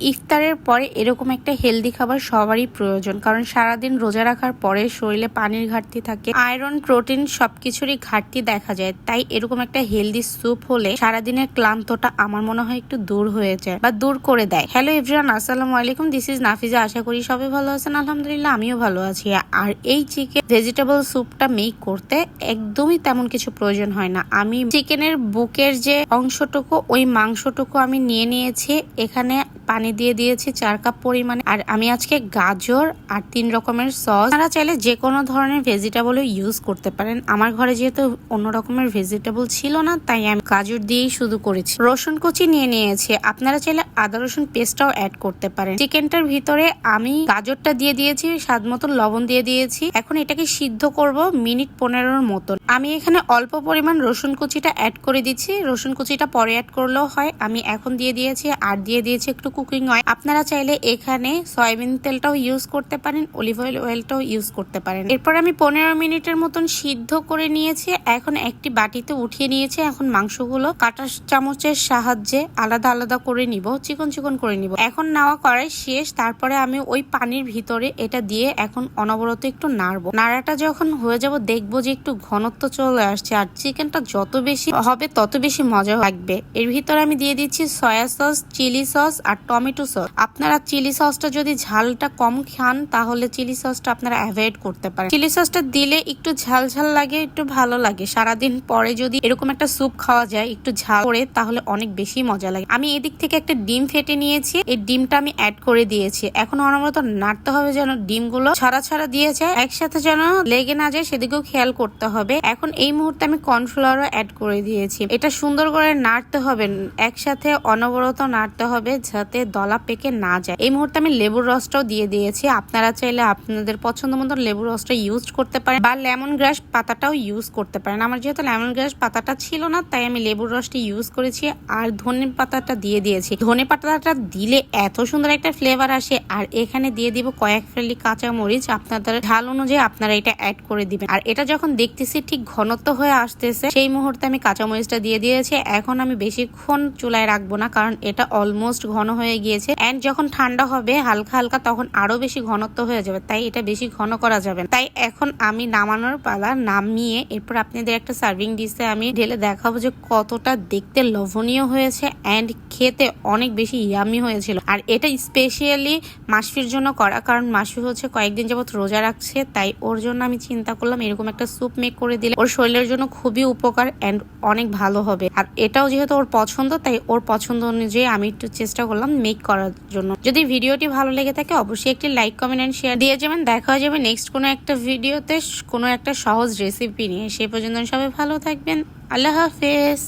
ইফতারের পরে এরকম একটা হেলদি খাবার সবারই প্রয়োজন। কারণ সারাদিন রোজা রাখার পরে শরীরে পানির ঘাটতি থাকে আয়রন প্রোটিন সবকিছুরই ঘাটতি দেখা যায়। তাই এরকম একটা হেলদি স্যুপ হলে সারাদিনের ক্লান্তটা আমার মনে হয় একটু দূর হয়ে যায় বা দূর করে দেয়। হ্যালো এভরিওয়ান আসসালামু আলাইকুম দিস ইজ নাফিজা। আশা করি সবাই ভালো আছেন। আলহামদুলিল্লাহ, আমিও ভালো আছি। আর এই চিকেন ভেজিটেবল স্যুপটা মেক করতে একদমই তেমন কিছু প্রয়োজন হয় না। আমি চিকেনের বুকের যে অংশটুকু, ওই মাংসটুকু আমি নিয়ে নিয়েছি। এখানে পানি দিয়ে দিয়েছি চার কাপ পরিমাণে। আর আমি আজকে গাজর আর তিন রকমের সস। আপনারা চাইলে যে কোনো ধরনের ভেজিটেবল ইউজ করতে পারেন। আমার ঘরে যেহেতু অন্য রকমের ভেজিটেবল ছিল না, তাই আমি গাজর দিয়েই শুধু করেছি। রসুন কুচি নিয়ে নিয়েছি। আপনারা চাইলে আদা রসুন পেস্টটাও অ্যাড করতে পারেন। চিকেনটার ভিতরে আমি গাজরটা দিয়ে দিয়েছি, স্বাদ মতন লবণ দিয়ে দিয়েছি। এখন এটাকে সিদ্ধ করব মিনিট পনেরোর মতন। আমি এখানে অল্প পরিমাণ রসুন কুচিটা অ্যাড করে দিচ্ছি। রসুন কুচিটা পরে অ্যাড করলেও হয়। আমি এখন দিয়ে দিয়েছি, আর দিয়ে দিয়েছি একটু কুকিং অয়েল আপনারা চাইলে এখানে সয়াবিন তেলটাও ইউজ করতে পারেন অলিভ অয়েল অয়েলটাও ইউজ করতে পারেন। এরপর আমি পনেরো মিনিটের মতন সিদ্ধ করে নিয়েছি। এখন একটি বাটিতে উঠিয়ে নিয়েছি। এখন মাংসগুলো কাটা চামচের সাহায্যে আলাদা আলাদা করে নিব, চিকন চিকন করে নিব। এখন নেওয়া করাই শেষ। তারপরে আমি ওই পানির ভিতরে এটা দিয়ে এখন অনবরত একটু নাড়বো। নাড়াটা যখন হয়ে যাব, দেখব যে একটু ঘনত্ব চলে আসছে। আর চিকেনটা যত বেশি হবে, তত বেশি মজা লাগবে। এর ভিতরে আমি দিয়ে দিচ্ছি সয়া সস, চিলি সস আর টমেটো সস। আপনারা চিলি সসটা যদি ঝালটা কম খান, তাহলে চিলি সসটা আপনারা অ্যাভয়েড করতে পারেন। চিলি সসটা দিলে একটু ঝাল ঝাল লাগে, একটু ভালো লাগে। সারাদিন পরে যদি এরকম একটা স্যুপ খাওয়া যায়, একটু ঝাল করে, তাহলে অনেক বেশি মজা লাগে। আমি এদিক থেকে একটা ডিম ফেটে নিয়েছি। এই ডিমটা আমি অ্যাড করে দিয়েছি। এখন অনবরত নাড়তে হবে যেন ডিমগুলো ছাড়া ছাড়া দিয়ে যায়। একসাথে যেন লেগে না যায়, সেদিকেও খেয়াল করতে হবে। এখন এই মুহূর্তে আমি কর্নফ্লাওয়ারও অ্যাড করে দিয়েছি। এটা সুন্দর করে নাড়তে হবে। একসাথে অনবরত নাড়তে হবে, যাতে দলা পেকে না যায়। এই মুহূর্তে আমি লেবুর রসটাও দিয়ে দিয়েছি। আপনারা চাইলে আপনাদের পছন্দ মতো লেবুর রসটা ইউজ করতে পারেন বা লেমন গ্রাস পাতাটাও ইউজ করতে পারেন। আমার যেহেতু লেমন গ্রাস পাতাটা ছিল না, তাই আমি লেবুর রসটা ইউজ করেছি আর ধনে পাতাটা দিয়ে দিয়েছি। ধনে পাতাটা দিলে এত সুন্দর একটা ফ্লেভার আসে আর এখানে দিয়ে দিব কয়েক ফেলি কাঁচা মরিচ। আপনাদের ঝাল অনুযায়ী আপনারা এটা অ্যাড করে দিবেন। আর এটা যখন দেখতেছি ঠিক ঘনত্ব হয়ে আসতেছে, সেই মুহূর্তে আমি কাঁচা মরিচটা দিয়ে দিয়েছি। এখন আমি বেশিক্ষণ চুলায় রাখব না কারণ এটা অলমোস্ট ঘন হয়ে গিয়েছে। এন্ড যখন ঠান্ডা হবে, হালকা হালকা, তখন আরও বেশি ঘনত্ব হয়ে যাবে। তাই এটা বেশি ঘন করা যাবে তাই এখন আমি নামানোর পালা নামিয়ে এরপর আপনাদের একটা সার্ভিং ডিশে আমি ঢেলে দেখাবো যে কতটা দেখতে লোভনীয় হয়েছে এন্ড খেতে অনেক বেশি ইয়ামি হয়েছিল। আর এটা স্পেশালি মাসফির জন্য করা, কারণ মাসফি হচ্ছে কয়েকদিন যাবত রোজা রাখছে, তাই ওর জন্য আমি চিন্তা করলাম এরকম একটা স্যুপ মেক করে দিলে ওর শরীরের জন্য খুবই উপকার অ্যান্ড অনেক ভালো হবে। আর এটাও যেহেতু ওর পছন্দ, তাই ওর পছন্দ অনুযায়ী আমি একটু চেষ্টা করলাম মেক করার জন্য। যদি ভিডিওটি ভালো লেগে থাকে, অবশ্যই একটি লাইক কমেন্ট এন্ড শেয়ার দিয়ে যাবেন। দেখা যাবে নেক্সট কোনো একটা ভিডিওতে কোনো একটা সহজ রেসিপি নিয়ে। সে পর্যন্ত সবাই ভালো থাকবেন। আল্লাহ হাফেজ।